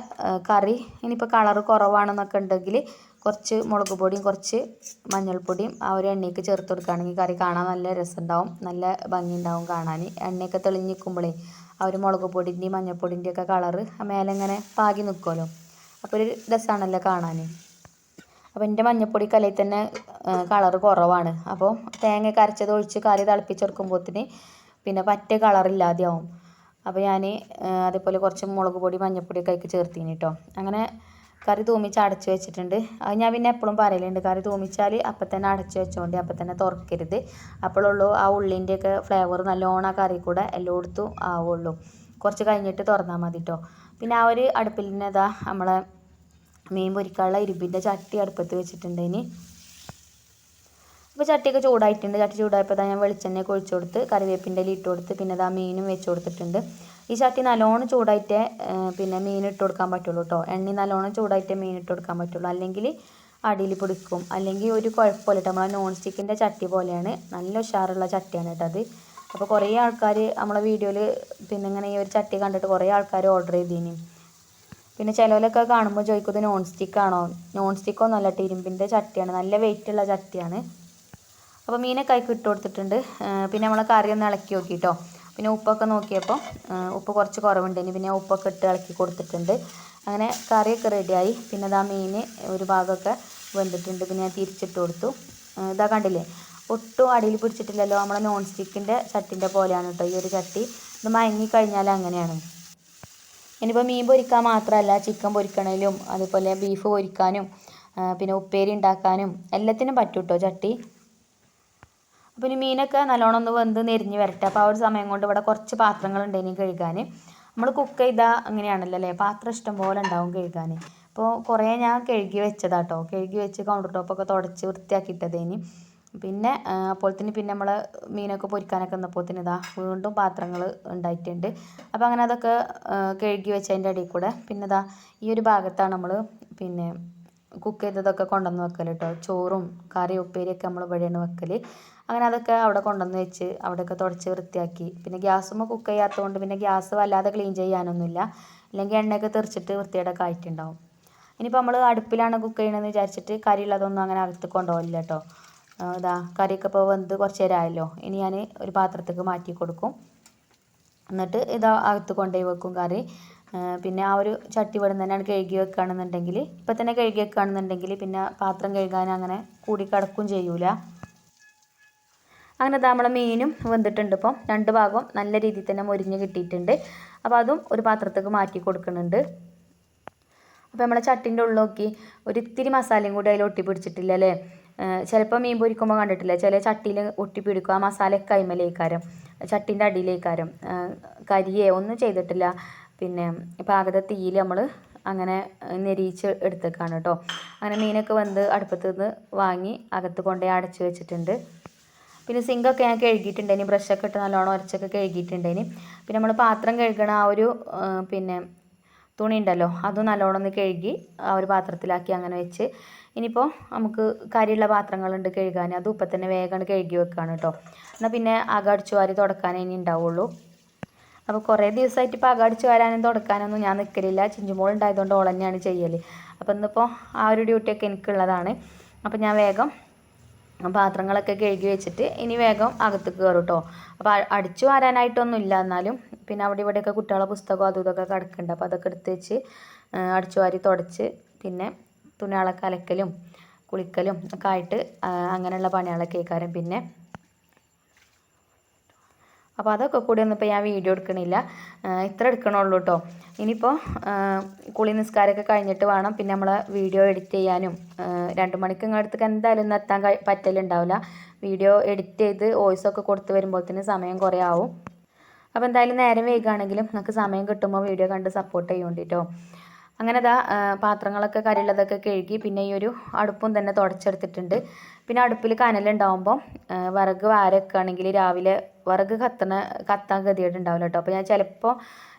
കറി ഇനിയിപ്പോൾ കളറ് കുറവാണെന്നൊക്കെ ഉണ്ടെങ്കിൽ കുറച്ച് മുളക് പൊടിയും കുറച്ച് മഞ്ഞൾപ്പൊടിയും ആ ഒരു എണ്ണയ്ക്ക് ചേർത്ത് കൊടുക്കുകയാണെങ്കിൽ കറി കാണാൻ നല്ല രസമുണ്ടാവും. നല്ല ഭംഗി ഉണ്ടാവും കാണാൻ. എണ്ണയൊക്കെ തെളിഞ്ഞ് നിൽക്കുമ്പോഴേ ആ ഒരു മുളക് പൊടിന്റെയും മഞ്ഞൾപ്പൊടിന്റെയൊക്കെ കളറ് മേലെ ഇങ്ങനെ പാകി നിൽക്കുമല്ലോ അപ്പോൾ ഒരു രസമാണല്ലോ കാണാൻ. അപ്പോൾ എന്റെ മഞ്ഞപ്പൊടി കലയിൽ തന്നെ കളറ് കുറവാണ്. അപ്പോൾ തേങ്ങ അരച്ചത് ഒഴിച്ച് കറി തിളപ്പിച്ചെടുക്കുമ്പോഴത്തിന് പിന്നെ പറ്റ കളറില്ലാതെയാവും അപ്പോൾ ഞാൻ അതേപോലെ കുറച്ച് മുളക് പൊടി മഞ്ഞൾപ്പൊടിയൊക്കെ അതിലേക്ക് ചേർത്തിന് കേട്ടോ അങ്ങനെ കറി തൂമിച്ച് അടച്ചു വെച്ചിട്ടുണ്ട്. അത് ഞാൻ പിന്നെ എപ്പോഴും പറയലുണ്ട് കറി തൂമിച്ചാൽ അപ്പം തന്നെ അടച്ചു വെച്ചോണ്ടി അപ്പം തന്നെ തുറക്കരുത്. അപ്പോഴുള്ളൂ ആ ഉള്ളിന്റെയൊക്കെ ഫ്ലേവർ നല്ലോണം ആ കറി കൂടെ എല്ലായിടത്തും ആവുള്ളൂ. കുറച്ച് കഴിഞ്ഞിട്ട് തുറന്നാൽ മതി കേട്ടോ പിന്നെ ആ ഒരു അടുപ്പിൽ തന്നെ ഇതാ നമ്മളെ മീൻ പൊരിക്കാനുള്ള ഇരുമ്പിന്റെ ചട്ടി അടുപ്പത്ത് വെച്ചിട്ടുണ്ട് ഇനി അപ്പോൾ ചട്ടിയൊക്കെ ചൂടായിട്ടുണ്ട്. ചട്ടി ചൂടായപ്പോൾ ഞാൻ വെളിച്ചെണ്ണയൊക്കെ ഒഴിച്ചു കൊടുത്ത് കറിവേപ്പിന്റെ ഇല ഇട്ട് കൊടുത്ത് പിന്നെ ഇതാ മീനും വെച്ച് കൊടുത്തിട്ടുണ്ട്. ഈ ചട്ടി നല്ലോണം ചൂടായിട്ടേ പിന്നെ മീൻ ഇട്ട് കൊടുക്കാൻ പറ്റുള്ളൂ കേട്ടോ എണ്ണ നല്ലോണം ചൂടായിട്ടേ മീൻ ഇട്ട് കൊടുക്കാൻ പറ്റുള്ളൂ. അല്ലെങ്കിൽ അടിയിൽ പിടിക്കും. അല്ലെങ്കിൽ ഒരു കുഴപ്പമില്ല കേട്ടോ നമ്മളെ നോൺ സ്റ്റിക്കിന്റെ ചട്ടി പോലെയാണ്. നല്ല ഉഷാറുള്ള ചട്ടിയാണ് കേട്ടോ അത്. അപ്പോൾ കുറേ ആൾക്കാർ നമ്മളെ വീഡിയോയിൽ പിന്നെ ഇങ്ങനെ ഈ ഒരു ചട്ടി കണ്ടിട്ട് കുറേ ആൾക്കാർ ഓർഡർ ചെയ്തിനി. പിന്നെ ചിലവരൊക്കെ കാണുമ്പോൾ ചോദിക്കും ഇത് നോൺ സ്റ്റിക്കാണോ നോൺ സ്റ്റിക്കോ നല്ല ഇരുമ്പിന്റെ ചട്ടിയാണ്. നല്ല വെയിറ്റുള്ള ചട്ടിയാണ്. അപ്പോൾ മീനൊക്കെ അതിൽ ഇട്ട് കൊടുത്തിട്ടുണ്ട്. പിന്നെ നമ്മൾ കറി ഒന്ന് ഇളക്കി നോക്കിട്ടോ. പിന്നെ ഉപ്പൊക്കെ നോക്കിയപ്പോൾ ഉപ്പ് കുറച്ച് കുറവുണ്ടേനി പിന്നെ ഉപ്പൊക്കെ ഇട്ട് ഇളക്കി കൊടുത്തിട്ടുണ്ട്. അങ്ങനെ കറിയൊക്കെ റെഡിയായി. പിന്നെ ഇതാ മീൻ ഒരു ഭാഗമൊക്കെ വെന്തിട്ടുണ്ട്. പിന്നെ ഞാൻ തിരിച്ചിട്ട് കൊടുത്തു. ഇതാ കണ്ടില്ലേ? ഒട്ടും അടിയിൽ പിടിച്ചിട്ടില്ലല്ലോ. നമ്മളെ നോൺ സ്റ്റിക്കിന്റെ ചട്ടിന്റെ പോലെയാണ് കേട്ടോ ഈ ഒരു ചട്ടി. ഇത് മയങ്ങി കഴിഞ്ഞാൽ അങ്ങനെയാണ്. ഇനിയിപ്പോൾ മീൻ പൊരിക്കാൻ മാത്രമല്ല ചിക്കൻ പൊരിക്കണേലും അതുപോലെ ബീഫ് പൊരിക്കാനും പിന്നെ ഉപ്പേരി ഉണ്ടാക്കാനും എല്ലാത്തിനും പറ്റും കേട്ടോ ചട്ടി? അപ്പോൾ ഇനി മീനൊക്കെ നല്ലോണം ഒന്ന് വെന്ത് നെരിഞ്ഞ് വരട്ടെ. അപ്പോൾ ആ ഒരു സമയം കൊണ്ട് ഇവിടെ കുറച്ച് പാത്രങ്ങളുണ്ട് ഇനി കഴുകാൻ നമ്മൾ കുക്ക് ചെയ്താൽ അങ്ങനെയാണല്ലോ അല്ലേ? പാത്രം ഇഷ്ടം പോലെ ഉണ്ടാവും കഴുകാൻ അപ്പോൾ കുറേ ഞാൻ കഴുകി വെച്ചതാട്ടോ. കഴുകി വെച്ച് കൗണ്ടർ ടോപ്പൊക്കെ തുടച്ച് വൃത്തിയാക്കിയിട്ടതേനി പിന്നെ അപ്പോഴത്തേന് പിന്നെ നമ്മൾ മീനൊക്കെ പൊരിക്കാനൊക്കെ നിന്നപ്പോഴത്തേന് ഇതാ വീണ്ടും പാത്രങ്ങൾ ഉണ്ടായിട്ടുണ്ട്. അപ്പോൾ അങ്ങനെ അതൊക്കെ കഴുകി വെച്ചതിന്റെ അടിയിൽ കൂടെ. പിന്നെ ഇതാ ഈ ഒരു ഭാഗത്താണ് നമ്മൾ പിന്നെ കുക്ക് ചെയ്തതൊക്കെ കൊണ്ടുവന്ന് വെക്കൽ കേട്ടോ ചോറും കറി ഉപ്പേരിയൊക്കെ നമ്മൾ ഇവിടെയാണ് വെക്കൽ അങ്ങനെ അതൊക്കെ അവിടെ കൊണ്ടുവന്ന് വെച്ച് അവിടെയൊക്കെ തുടച്ച് വൃത്തിയാക്കി. പിന്നെ ഗ്യാസുമ്മ കുക്ക് ചെയ്യാത്തതുകൊണ്ട് പിന്നെ ഗ്യാസ് വല്ലാതെ ക്ലീൻ ചെയ്യാനൊന്നുമില്ല. അല്ലെങ്കിൽ എണ്ണയൊക്കെ തെറിച്ചിട്ട് വൃത്തിയേടൊക്കെ ആയിട്ടുണ്ടാവും. ഇനിയിപ്പോൾ നമ്മൾ അടുപ്പിലാണ് കുക്ക് ചെയ്യണമെന്ന് വിചാരിച്ചിട്ട് കറി ഉള്ളതൊന്നും അങ്ങനെ അകത്ത് കൊണ്ടുപോകില്ല കേട്ടോ ഇതാ കറിയൊക്കെ ഇപ്പോൾ വെന്ത് കുറച്ച് നേരം ആയല്ലോ ഇനി ഞാൻ ഒരു പാത്രത്തേക്ക് മാറ്റി കൊടുക്കും. എന്നിട്ട് ഇതാ അകത്ത് കൊണ്ടുപോയി വെക്കും കറി. പിന്നെ ആ ഒരു ചട്ടി ഇവിടെ തന്നെയാണ് കഴുകി വെക്കുകയാണെന്നുണ്ടെങ്കിൽ ഇപ്പം തന്നെ കഴുകി വെക്കുകയാണെന്നുണ്ടെങ്കിൽ പിന്നെ പാത്രം കഴുകാൻ അങ്ങനെ കൂടി കിടക്കും ചെയ്യൂല. അങ്ങനെ നമ്മളെ മീനും വെന്തിട്ടുണ്ട് ഇപ്പം. രണ്ട് ഭാഗവും നല്ല രീതിയിൽ തന്നെ മൊരിഞ്ഞ് കിട്ടിയിട്ടുണ്ട്. അപ്പോൾ അതും ഒരു പാത്രത്തേക്ക് മാറ്റി കൊടുക്കുന്നുണ്ട്. അപ്പോൾ നമ്മളെ ചട്ടിന്റെ ഉള്ളിൽ നോക്കി ഒരു ഇത്തിരി മസാലയും കൂടി അതിൽ ഒട്ടി പിടിച്ചിട്ടില്ല അല്ലേ? ചിലപ്പോൾ മീൻ പൊരിക്കുമ്പോൾ കണ്ടിട്ടില്ല. ചില ചട്ടിയിൽ ഒട്ടി പിടിക്കും. ആ മസാല കൈമലേക്കാരം ചട്ടിന്റെ അടിയിലേക്കാരം. കരിയേ ഒന്നും ചെയ്തിട്ടില്ല. പിന്നെ പാകത തീയിൽ നമ്മൾ അങ്ങനെ നെരിയിച്ച് എടുത്തേക്കാണ് കേട്ടോ. അങ്ങനെ മീനൊക്കെ വന്ന് അടുപ്പത്ത് നിന്ന് വാങ്ങി അകത്ത് കൊണ്ടുപോയി അടച്ച് വെച്ചിട്ടുണ്ട്. പിന്നെ സിങ്കൊക്കെ ഞാൻ കഴുകിയിട്ടുണ്ടേനി ബ്രഷൊക്കെ ഇട്ട് നല്ലോണം ഉരച്ചൊക്കെ കഴുകിയിട്ടുണ്ടേനി പിന്നെ നമ്മൾ പാത്രം കഴുകണ ആ ഒരു പിന്നെ തുണി ഉണ്ടല്ലോ അതും നല്ലോണം ഒന്ന് കഴുകി ആ ഒരു പാത്രത്തിലാക്കി അങ്ങനെ വെച്ച്. ഇനിയിപ്പോൾ നമുക്ക് കരിയുള്ള പാത്രങ്ങളുണ്ട് കഴുകാൻ അത് ഇപ്പം തന്നെ വേഗം കഴുകി വെക്കുകയാണ് കേട്ടോ എന്നാൽ പിന്നെ അകടിച്ചു വാരി തുടക്കാനേ ഇനി ഉണ്ടാവുള്ളൂ. അപ്പോൾ കുറേ ദിവസമായിട്ട് ഇപ്പോൾ അകടിച്ചു വരാനും തുടക്കാനൊന്നും ഞാൻ നിൽക്കലില്ല ചിഞ്ചുമോൾ ഉണ്ടായതുകൊണ്ട് ഓൾ തന്നെയാണ് ചെയ്യൽ അപ്പോൾ ഇന്നിപ്പോൾ ആ ഒരു ഡ്യൂട്ടിയൊക്കെ എനിക്കുള്ളതാണ്. അപ്പോൾ ഞാൻ വേഗം പാത്രങ്ങളൊക്കെ കഴുകി വെച്ചിട്ട് ഇനി വേഗം അകത്ത് കയറും കേട്ടോ അപ്പോൾ അടിച്ചു വാരാനായിട്ടൊന്നുമില്ല എന്നാലും പിന്നെ അവിടെ ഇവിടെയൊക്കെ കുട്ടികളെ പുസ്തകം അതും ഇതൊക്കെ കിടക്കുന്നുണ്ട്. അപ്പോൾ അതൊക്കെ എടുത്ത് വെച്ച് അടിച്ചു വാരി തുടച്ച് പിന്നെ തുണികളൊക്കെ അലക്കലും കുളിക്കലും ഒക്കെ ആയിട്ട് അങ്ങനെയുള്ള പണികളൊക്കെ കേൾക്കാരും പിന്നെ അപ്പോൾ അതൊക്കെ കൂടി ഒന്നും ഇപ്പോൾ ഞാൻ വീഡിയോ എടുക്കണില്ല. ഇത്ര എടുക്കണുള്ളൂ കേട്ടോ ഇനിയിപ്പോൾ കുളി നിസ്കാരമൊക്കെ കഴിഞ്ഞിട്ട് വേണം. പിന്നെ നമ്മൾ വീഡിയോ എഡിറ്റ് ചെയ്യാനും രണ്ട് മണിക്ക് ഇങ്ങടുത്തേക്ക് എന്തായാലും ഇന്ന് എത്താൻ പറ്റലുണ്ടാവില്ല. വീഡിയോ എഡിറ്റ് ചെയ്ത് വോയിസ് ഒക്കെ കൊടുത്ത് വരുമ്പോഴത്തേന് സമയം കുറേ ആവും. അപ്പോൾ എന്തായാലും നേരം വൈകുകയാണെങ്കിലും നിങ്ങൾക്ക് സമയം കിട്ടുമ്പോൾ വീഡിയോ കണ്ട് സപ്പോർട്ട് ചെയ്യുന്നുണ്ട് അങ്ങനെ ദാ പാത്രങ്ങളൊക്കെ കരിയുള്ളതൊക്കെ കഴുകി പിന്നെ ഈ ഒരു അടുപ്പും തന്നെ തുടച്ചെടുത്തിട്ടുണ്ട്. പിന്നെ അടുപ്പിൽ കനലുണ്ടാവുമ്പോൾ വിറക് വാരൊക്കെയാണെങ്കിൽ രാവിലെ വിറക് കത്തണ കത്താൻ ഗതിയായിട്ടുണ്ടാവില്ല കേട്ടോ അപ്പോൾ ഞാൻ ചിലപ്പോൾ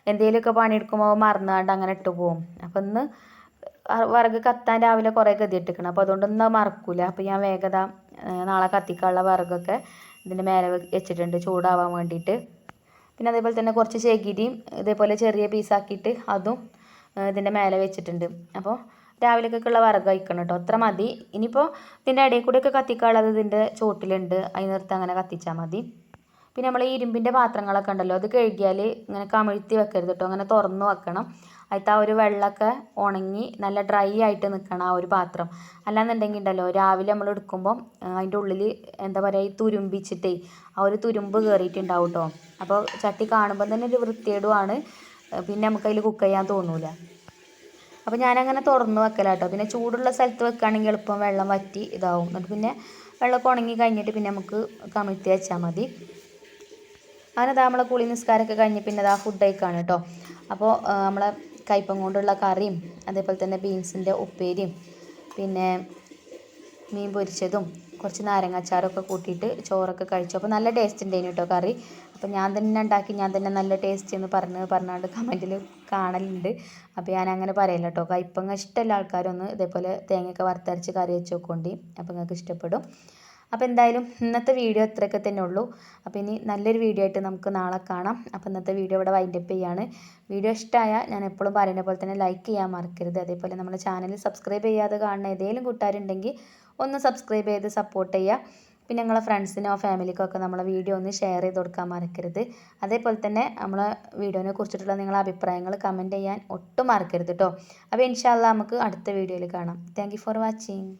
എന്തെങ്കിലുമൊക്കെ പണിയെടുക്കുമ്പോൾ മറന്നാണ്ട് അങ്ങനെ ഇട്ട് പോകും അപ്പോൾ ഇന്ന് വിറക് കത്താൻ രാവിലെ കുറേ ഗതിയിട്ടിരിക്കണം അപ്പോൾ അതുകൊണ്ടൊന്നും മറക്കൂല. അപ്പോൾ ഞാൻ വേഗത നാളെ കത്തിക്കാനുള്ള വിറകൊക്കെ ഇതിന്റെ മേലെ വെച്ചിട്ടുണ്ട് ചൂടാവാൻ വേണ്ടിയിട്ട് പിന്നെ അതേപോലെ തന്നെ കുറച്ച് ചകിരിയും ഇതേപോലെ ചെറിയ പീസാക്കിയിട്ട് അതും ഇതിന്റെ മേലെ വെച്ചിട്ടുണ്ട്. അപ്പോൾ രാവിലേക്കൊക്കെയുള്ള വിറക് കഴിക്കണം കേട്ടോ അത്ര മതി. ഇനിയിപ്പോൾ ഇതിന്റെ ഇടയിൽ കൂടെയൊക്കെ കത്തിക്കാനുള്ളത് ഇതിന്റെ ചോട്ടിലുണ്ട് നിർത്തി അങ്ങനെ കത്തിച്ചാൽ മതി. പിന്നെ നമ്മൾ ഈ ഇരുമ്പിന്റെ പാത്രങ്ങളൊക്കെ ഉണ്ടല്ലോ അത് കഴുകിയാൽ ഇങ്ങനെ കമഴ്ത്തി വെക്കരുത് കേട്ടോ അങ്ങനെ തുറന്നു വെക്കണം. അതിലത്തെ ആ ഒരു വെള്ളമൊക്കെ ഉണങ്ങി നല്ല ഡ്രൈ ആയിട്ട് നിൽക്കണം ആ ഒരു പാത്രം. അല്ലാന്നുണ്ടെങ്കിൽ ഉണ്ടല്ലോ രാവിലെ നമ്മൾ എടുക്കുമ്പോൾ അതിന്റെ ഉള്ളിൽ എന്താ പറയുക ഈ തുരുമ്പിച്ചിട്ടേ ആ ഒരു തുരുമ്പ് കയറിയിട്ടുണ്ടാവും കേട്ടോ അപ്പോൾ ചട്ടി കാണുമ്പോൾ തന്നെ ഒരു വൃത്തികേടുമാണ് പിന്നെ നമുക്ക് അതിൽ കുക്ക് ചെയ്യാൻ തോന്നൂല. അപ്പോൾ ഞാനങ്ങനെ തുറന്ന് വെക്കലാട്ടോ. പിന്നെ ചൂടുള്ള സ്ഥലത്ത് വെക്കുകയാണെങ്കിൽ എളുപ്പം വെള്ളം വറ്റി ഇതാവും. എന്നിട്ട് പിന്നെ വെള്ളമൊക്കെ ഉണങ്ങി കഴിഞ്ഞിട്ട് പിന്നെ നമുക്ക് കമിഴ്ത്തി വെച്ചാൽ മതി. അങ്ങനെ ഇതാ നമ്മളെ കുളി നിസ്കാരമൊക്കെ കഴിഞ്ഞ് പിന്നെ ഇതാ ഫുഡ് കഴിക്കാണ് കേട്ടോ. അപ്പോൾ നമ്മളെ കയ്പം കൊണ്ടുള്ള കറിയും അതേപോലെ തന്നെ ബീൻസിന്റെ ഉപ്പേരിയും പിന്നെ മീൻ പൊരിച്ചതും കുറച്ച് നാരങ്ങ അച്ചാറൊക്കെ കൂട്ടിയിട്ട് ചോറൊക്കെ കഴിച്ചു. അപ്പോൾ നല്ല ടേസ്റ്റ് ഉണ്ടായിരുന്നു കേട്ടോ കറി. അപ്പോൾ ഞാൻ തന്നെ ഉണ്ടാക്കി ഞാൻ തന്നെ നല്ല ടേസ്റ്റ് എന്ന് പറഞ്ഞ് പറഞ്ഞാണ്ട് കമന്റിൽ കാണലുണ്ട്. അപ്പോൾ ഞാൻ അങ്ങനെ പറയില്ല കേട്ടോ കയ്പ്പങ്ങ ഇഷ്ടമുള്ള ആൾക്കാരൊന്ന് ഇതേപോലെ തേങ്ങയൊക്കെ വറുത്തരച്ച് കറി വെച്ച് നോക്കോണ്ടി അപ്പോൾ നിങ്ങൾക്ക് ഇഷ്ടപ്പെടും. അപ്പോൾ എന്തായാലും ഇന്നത്തെ വീഡിയോ ഇത്രയൊക്കെ തന്നെ ഉള്ളൂ. അപ്പോൾ ഇനി നല്ലൊരു വീഡിയോ ആയിട്ട് നമുക്ക് നാളെ കാണാം. അപ്പോൾ ഇന്നത്തെ വീഡിയോ ഇവിടെ വൈൻഡപ്പ് ചെയ്യാണ്. വീഡിയോ ഇഷ്ടമായാൽ ഞാൻ എപ്പോഴും പറയുന്ന പോലെ തന്നെ ലൈക്ക് ചെയ്യാൻ മറക്കരുത്. അതേപോലെ നമ്മുടെ ചാനൽ സബ്സ്ക്രൈബ് ചെയ്യാതെ കാണുന്ന ഏതെങ്കിലും കൂട്ടുകാരുണ്ടെങ്കിൽ ഒന്ന് സബ്സ്ക്രൈബ് ചെയ്ത് സപ്പോർട്ട് ചെയ്യുക. പിന്നെ നിങ്ങളെ ഫ്രണ്ട്സിനോ ഫാമിലിക്കോ ഒക്കെ നമ്മളെ വീഡിയോ ഒന്ന് ഷെയർ ചെയ്ത് കൊടുക്കാൻ മറക്കരുത്. അതേപോലെ തന്നെ നമ്മളെ വീഡിയോനെ കുറിച്ചിട്ടുള്ള നിങ്ങളെ അഭിപ്രായങ്ങൾ കമന്റ് ചെയ്യാൻ ഒട്ടും മറക്കരുത് കേട്ടോ അപ്പോൾ ഇൻഷാല്ല നമുക്ക് അടുത്ത വീഡിയോയിൽ കാണാം. Thank for watching